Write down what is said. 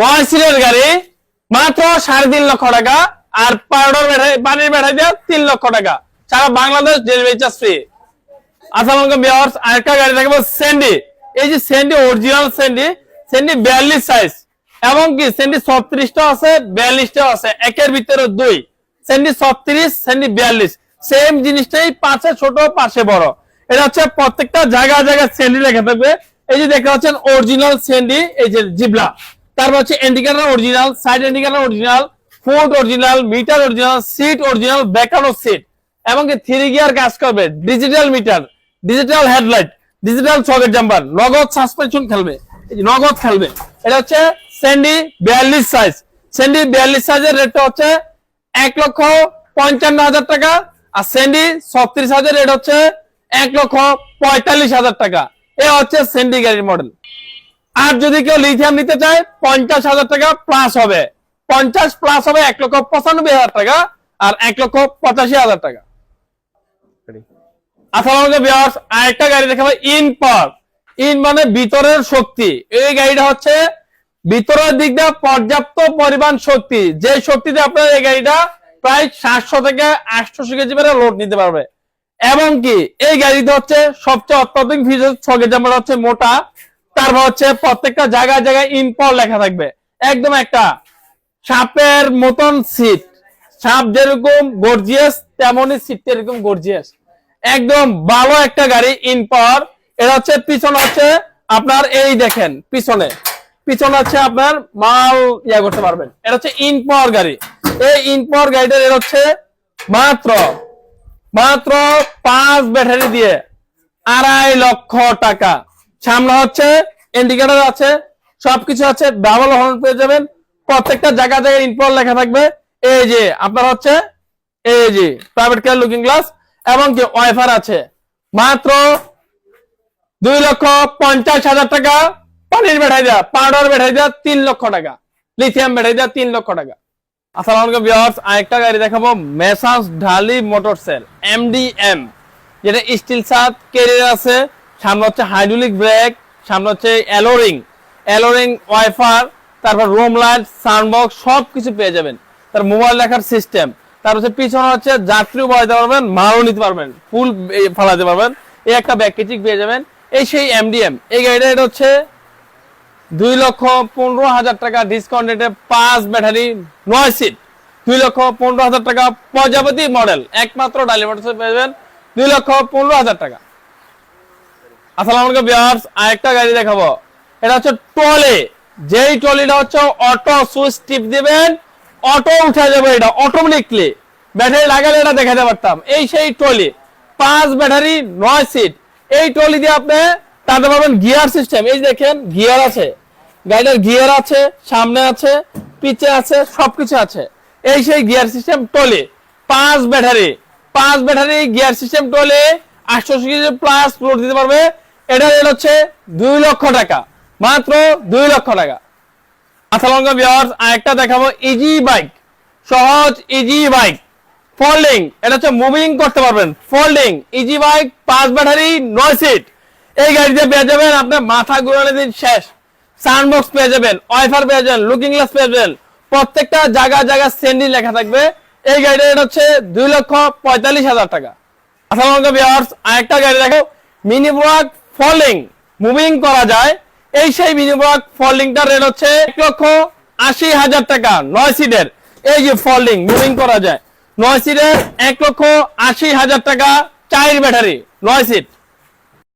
নয় সিটের গাড়ি, মাত্র সাড়ে তিন লক্ষ টাকা, আর পাউডার পানির বেড়াই দিয়ে তিন লক্ষ টাকা। সারা বাংলাদেশ ডেলিভারি চার্জ ফ্রি। আরেকটা গাড়ি স্যান্ডি এই যে স্যান্ডি অরিজিনাল স্যান্ডি স্যান্ডি বিয়াল্লিশ সাইজ এবং কি স্যান্ডি ছত্রিশটা আছে, বিয়াল্লিশটাও আছে, একের ভিতরে দুই। স্যান্ডি ছত্রিশ স্যান্ডি বিয়াল্লিশ। সেম জিনিসটাই পাশে ছোট, পাশে বড়। এটা হচ্ছে প্রত্যেকটা জায়গা, জায়গায় স্যান্ডি লেখা থাকবে। এই যে দেখতে পাচ্ছেন অরিজিনাল স্যান্ডি এই যে জিবলা। তারপর হচ্ছে indicator original, side indicator original foot original meter original seat original back out seat এবং থ্রি গিয়ার কাজ করবে। Digital meter digital headlight digital socket jumper নগদ সাসপেনশন খেলবে নগদ খেলবে। এটা হচ্ছে স্যান্ডি বিয়াল্লিশ সাইজ স্যান্ডি বিয়াল্লিশ সাইজের রেটটা হচ্ছে এক লক্ষ পঞ্চান্ন হাজার টাকা আর স্যান্ডি ছত্রিশ হাজার রেট হচ্ছে এক লক্ষ পঁয়তাল্লিশ হাজার টাকা। এ হচ্ছে স্যান্ডি গাড়ির মডেল আর যদি কেউ লিথিয়াম নিতে চায়, পঞ্চাশ হাজার টাকা প্লাস হবে। পঞ্চাশ প্লাস হবে এক লক্ষ পঁচানব্বই হাজার টাকা আর এক লক্ষ পঁচাশি হাজার টাকা। আরেকটা গাড়ি দেখাবো, ইন পাওয়ার ইন মানে ভিতরের শক্তি। এই গাড়িটা হচ্ছে দিক দিয়ে পর্যাপ্ত পরিমাণ শক্তি। যে শক্তিতে আপনার এই গাড়িটা প্রায় সাতশো থেকে আটশো কেজি পরে লোড নিতে পারবে। এবং কি, এই গাড়িতে হচ্ছে সবচেয়ে অত্যাধুনিক ফিচার ছকে যেমন হচ্ছে মোটা। তারপর হচ্ছে প্রত্যেকটা জায়গায় জায়গায় ইন পাওয়ার লেখা থাকবে। একদম একটা সাপের মতন সিট সাপ যেরকম গর্জিয়াস তেমনই সিটটা এরকম গর্জিয়াস একদম ভালো একটা গাড়ি ইন পাওয়ার এটা হচ্ছে পিছনে হচ্ছে আপনার এই দেখেন, পিছনে। পিছনে হচ্ছে আপনার মাল ইয়া করতে পারবেন। এটা হচ্ছে ইন পাওয়ার গাড়ি। এই ইন পাওয়ার গাড়িটার এটা হচ্ছে মাত্র মাত্র পাঁচ ব্যাটারি দিয়ে আড়াই লক্ষ টাকা। সামনে হচ্ছে ইন্ডিকেটর আছে, সবকিছু আছে ডাবল হর্ন পেয়ে যাবেন। প্রত্যেকটা জায়গা জায়গায় ইনপোর্ট লেখা থাকবে। এই যে, আপনার হচ্ছে, এই যে প্রাইভেট কেয়ার লুকিং গ্লাস এবং কি ওয়াইফার আছে। মাত্র দুই লক্ষ পঞ্চাশ হাজার টাকা। পানির বেঠাই দেওয়া পাউডার বেঠাই দেওয়া তিন লক্ষ টাকা। লিথিয়াম বেঠাই দেওয়া তিন লক্ষ টাকা। আসসালামু আলাইকুম আরেকটা গাড়ি দেখাবো messrs Dhali motor sale MDM যেটা স্টিল সাত কেরিয়ার আছে। সামনে হচ্ছে হাইড্রোলিক ব্রেক, সামনে হচ্ছে অ্যালোরিং অ্যালোরিং ওয়াইফার, তারপর রুম লাইট, সাউন্ডবক্স সব কিছু পেয়ে যাবেন। তার মোবাইল রাখার সিস্টেম। তার হচ্ছে পিছনে হচ্ছে যাত্রীও বাড়াতে পারবেন, মালও নিতে পারবেন, ফুল ফালাতে পারবেন। এই একটা ব্যাগ পেয়ে যাবেন। এই সেই এমডিএম এই গাড়িটা এটা হচ্ছে দুই লক্ষ পনেরো হাজার টাকা ডিসকাউন্ট রেটে পাঁচ ব্যাটারি, নয় সিট দুই লক্ষ পনেরো হাজার টাকা প্রজাপতি মডেল। একমাত্র ডালি পেয়ে যাবেন দুই লক্ষ পনেরো হাজার টাকা। আসসালামু আলাইকুম ভিউয়ার্স, আরেকটা গাড়ি দেখাবো। এটা হচ্ছে ট্রলি। যেই ট্রলিটা হচ্ছে অটো সুইচ টিপ দিবেন, অটো উঠে যাবে এটা অটোমেটিকলি ব্যাটারি লাগালে এটা দেখাতে পারতাম। এই সেই ট্রলি, পাঁচ ব্যাটারি, নয় সিট। এই ট্রলি দিয়ে আপনি টানতে পারবেন গিয়ার সিস্টেম। এই দেখেন, গিয়ার আছে। গাড়িটার গিয়ার আছে, সামনে আছে, পিছে আছে, সবকিছু আছে। এই সেই গিয়ার সিস্টেম ট্রলি, পাঁচ ব্যাটারি। পাঁচ ব্যাটারি, গিয়ার সিস্টেম ট্রলি, আটশো প্লাস লোড দিতে পারবে। এটা রেট হচ্ছে দুই লক্ষ টাকা। মাত্র দুই লক্ষ টাকা। আসসালামু ভিউয়ার্স আরেকটা দেখাবো ইজি বাইক সহজ ইজি বাইক ফোল্ডিং এটা হচ্ছে মুভিং করতে পারবেন। ফোল্ডিং ইজি বাইক পাঁচ ব্যাটারি, নয় সিট এই গাড়িতে পেয়ে যাবেন আপনার মাথা ঘুরানো দিন শেষ। সাউন্ডবক্স পেয়ে যাবেন ওয়াইফার পেয়ে যাবেন লুকিং গ্লাস পেয়ে যাবেন। প্রত্যেকটা জায়গা জায়গা সেন্ডি লেখা থাকবে। এই গাড়িটা রেট হচ্ছে দুই লক্ষ পঁয়তাল্লিশ হাজার টাকা। আসসালামু ভিউয়ার্স আরেকটা গাড়ি দেখো মিনি ব্লক ফলিং মুভিং করা যায়। এই সেই বিনিয়োগ ফলিংটা রেট হচ্ছে এক লক্ষ আশি হাজার টাকা, নয় সিটের এই যে ফলিং মুভিং করা যায়। নয় সিটের এক লক্ষ আশি হাজার টাকা চাইর ব্যাটারি নয় সিট